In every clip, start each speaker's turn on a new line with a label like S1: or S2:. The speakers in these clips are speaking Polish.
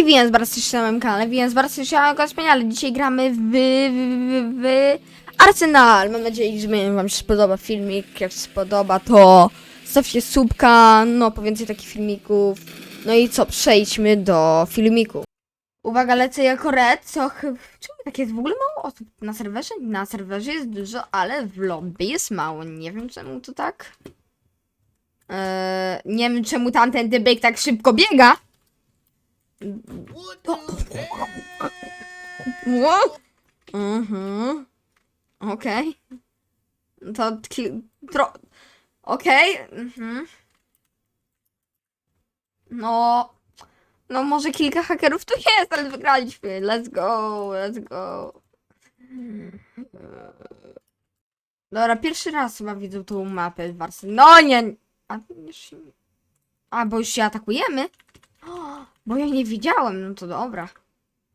S1: Hej, więc bardzo się na moim kanale, więc bardzo się wspaniale. Dzisiaj gramy w, w, w, w Arsenal. Mam nadzieję, że wam się spodoba filmik. Jak się spodoba, to stawcie subka, no po więcej takich filmików. No i co, przejdźmy do filmiku. Uwaga, lecę jako red, co chyba... Czemu tak jest w ogóle mało osób na serwerze? Na serwerze jest dużo, ale w lobby jest mało. Nie wiem czemu to tak. Eee, nie wiem czemu tamten typek tak szybko biega. What? Mhm. Okej. To ki- tro... Okej. Mhm. No... No może kilka hakerów tu jest, ale wygraliśmy. Let's go, let's go. Dobra, pierwszy raz chyba widzę tą mapę w Arsenal. No nie... A, już... A, bo już się atakujemy? Bo ja nie widziałem, no to dobra.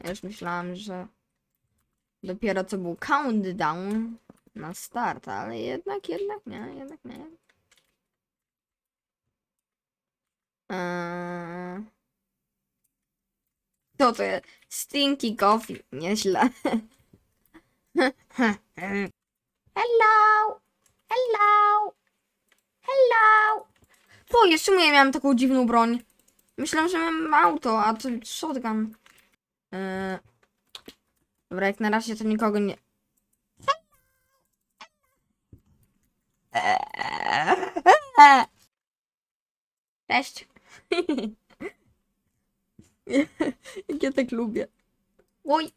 S1: Ja już myślałam, że dopiero co był countdown na start, ale jednak, jednak nie, jednak nie. Eee... Co to jest? Stinky coffee. Nieźle. Hello! Hello! Hello! Co, jeszcze ja miałem taką dziwną broń. Myślałem, że mam auto, a to shotgun. Eee... Dobra, jak na razie to nikogo nie... Cześć. jak ja tak lubię. Oj.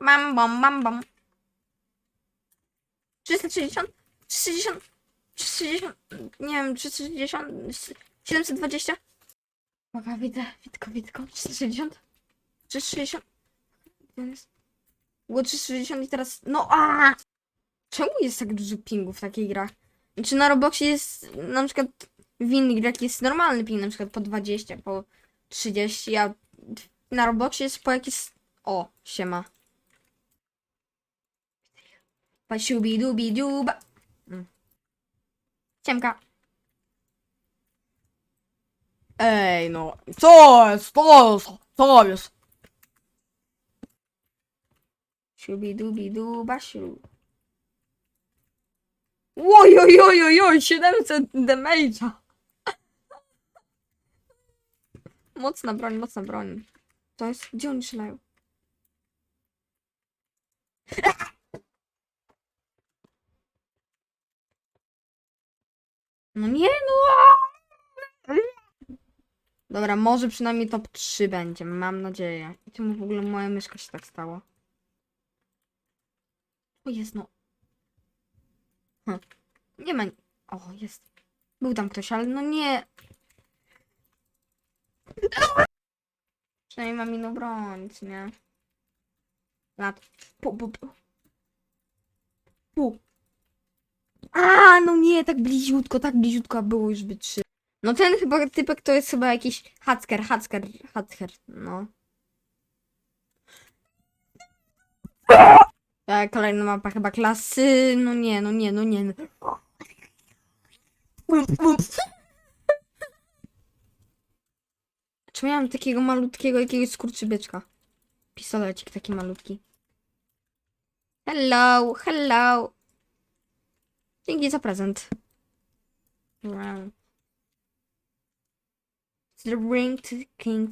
S1: Mam bom, mam bom. 360? 360? 360? Nie wiem, 360? 720? Uwaga, widzę, Witko, Witko, 360? 360? Gdzie on jest? Było 360 i teraz, no a! Czemu jest tak dużo pingów w takiej grach? Czy na Robloxie jest, na przykład w innych grach jest normalny ping, na przykład po 20, po 30, a na Robloxie jest po jakieś, o, siema. Pasiubi dubi duba. Ciemka.
S2: Ej, no, co jest, co jest, co jest?
S1: Siubi dubi duba siu. Oj, oj, oj, oj, oj, 700 damage'a. Mocna broń, mocna broń. To jest, gdzie oni strzelają? No nie, no. Dobra, może przynajmniej top 3 będzie, mam nadzieję. I czemu w ogóle moja myszka się tak stała? O, jest no. Hm. Nie ma. O, jest. Był tam ktoś, ale no nie. Przynajmniej mam inną broń, nie? Lat. Pu, pu, pu. Pu. A, no nie, tak bliziutko, tak bliziutko, było już by trzy. No ten chyba typek to jest chyba jakiś hacker, hacker, hacker, no. E, kolejna mapa chyba klasy. No nie, no nie, no nie. no. Czy miałem takiego malutkiego jakiegoś skurczybyczka? Pistolecik taki malutki. Hello, hello. Dzięki za prezent. Wow. The ring to the king.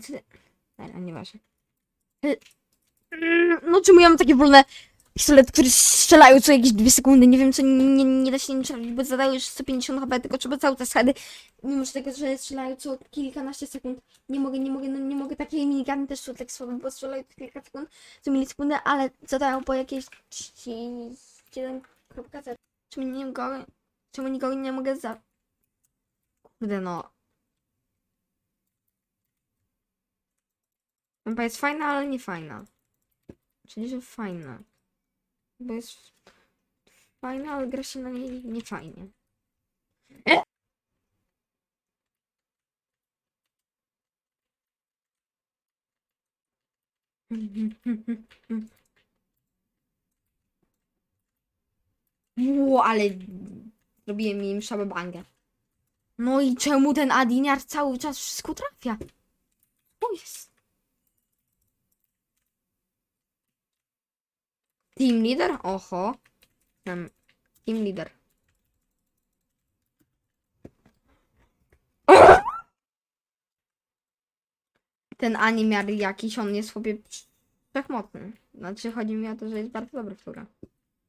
S1: Ale nieważne. Y, mm, No czemu ja mam takie wolne pistolet, które strzelają co jakieś dwie sekundy. Nie wiem, co nie, nie, da się nim strzelić, bo zadają już 150 HP, tylko trzeba cały czas heady. Mimo że tego, że strzelają co kilkanaście sekund. Nie mogę, nie mogę, no nie mogę. Takie minigany też są tak słabe, bo strzelają co kilka sekund, co milisekundy, ale zadają po jakieś 37.0. Czemu nie go, czemu nikogo nie mogę za... Kurde no. Mapa jest fajna, ale nie fajna. Czyli, że fajna. Bo jest fajna, ale gra się na niej nie fajnie. Ło, ale zrobiłem im szababangę. No i czemu ten Adiniar cały czas wszystko trafia? O jest. Team leader? Oho. Team leader. Ten animiar jakiś, on jest sobie wszechmocny. Znaczy chodzi mi o to, że jest bardzo dobry w grę.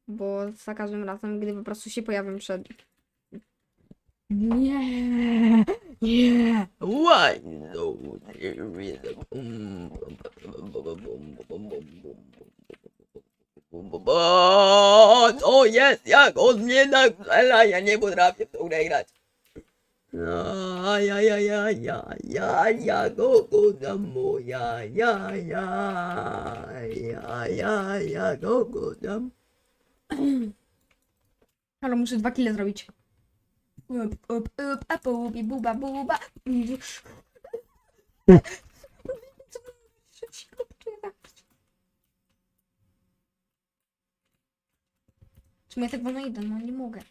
S1: Bo za każdym razem, gdy po prostu się pojawiam przed...
S2: Nie, nie. Why? O, to jest jak on mnie nagrela, ja nie potrafię w tą grać. Ja, ja, ja, ja, ja, ja, ja, go, go, dam moja, ja, ja, ja, ja, ja, go, go, dam.
S1: Ale muszę dwa kile zrobić. Up, up, up, a bubi, buba, buba. Czemu ja tak wolno idę? No nie mogę.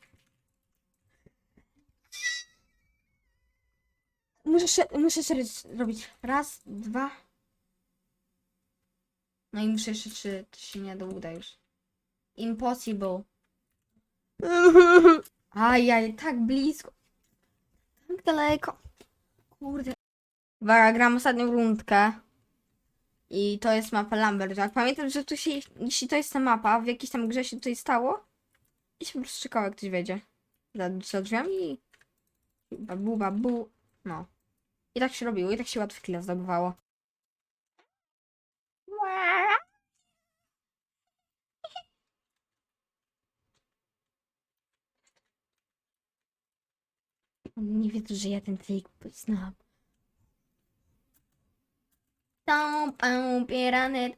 S1: Muszę, sze- muszę sobie zrobić raz, dwa. No i muszę jeszcze trzy. To się nie da uda już. Impossible. Ajaj, tak blisko. Tak daleko. Kurde. Uwaga, gram ostatnią rundkę. I to jest mapa Lumberjack. Pamiętam, że tu się, jeśli to jest ta mapa, w jakiejś tam grze się tutaj stało. I się po prostu czekało, jak ktoś wejdzie. Za, za drzwiami i... Babu, babu. No. I tak się robiło, i tak się łatwo chwilę zdobywało. On nie wie, że ja ten trik znam. Tą pępierany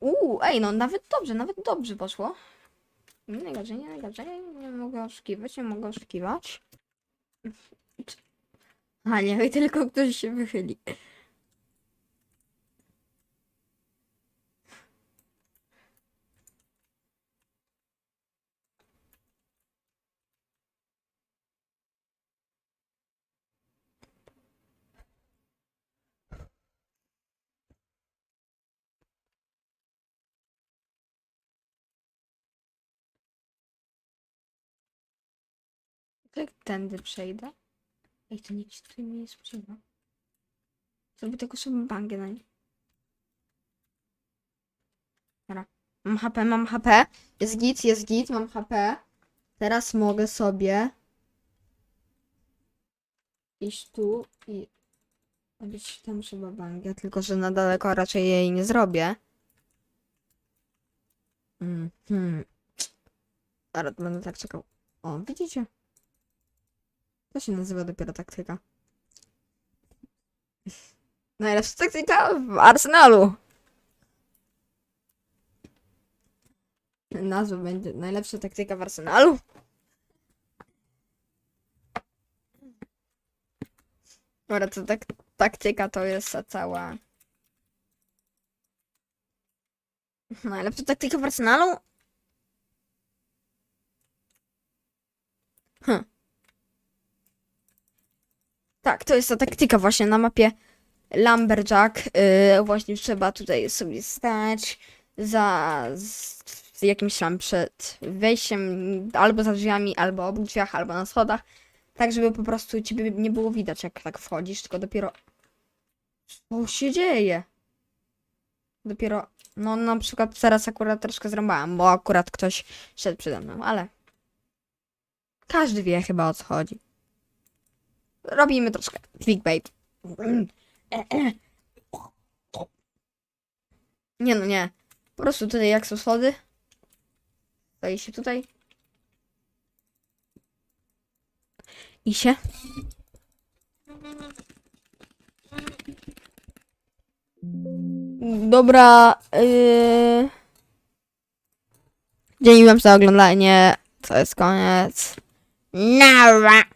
S1: Uuu, ej, no nawet dobrze, nawet dobrze poszło. Nie najgorzej, nie najgorzej. Nie mogę oszukiwać, nie mogę oszukiwać. A nie, tylko ktoś się wychyli. Jak tędy przejdę? Ej, to nikt się tutaj mnie nie spodziewa. Zrobię tylko sobie bangę na nie. Dobra. Mam HP, mam HP. Jest git, jest git, mam HP. Teraz mogę sobie iść tu i robić tam trzeba bangę, tylko że na daleko raczej jej nie zrobię. Mhm. Zaraz będę tak czekał. O, widzicie? To się nazywa dopiero taktyka. Najlepsza taktyka w Arsenalu. Nazwa będzie najlepsza taktyka w Arsenalu. Dobra, to tak, taktyka to jest cała. Najlepsza taktyka w Arsenalu? Hm. Tak, to jest ta taktyka właśnie na mapie Lumberjack. Yy, właśnie trzeba tutaj sobie stać za z, jakimś tam przed wejściem, albo za drzwiami, albo obok drzwiach, albo na schodach. Tak, żeby po prostu ciebie nie było widać, jak tak wchodzisz, tylko dopiero. Co się dzieje? Dopiero. No, na przykład teraz akurat troszkę zrąbałam, bo akurat ktoś szedł przede mną, ale. Każdy wie chyba o co chodzi robimy troszkę clickbait. Nie no nie. Po prostu tutaj jak są schody. Stoi się tutaj. I się. Dobra. Yy... Dziękuję wam za oglądanie. To jest koniec. Nara.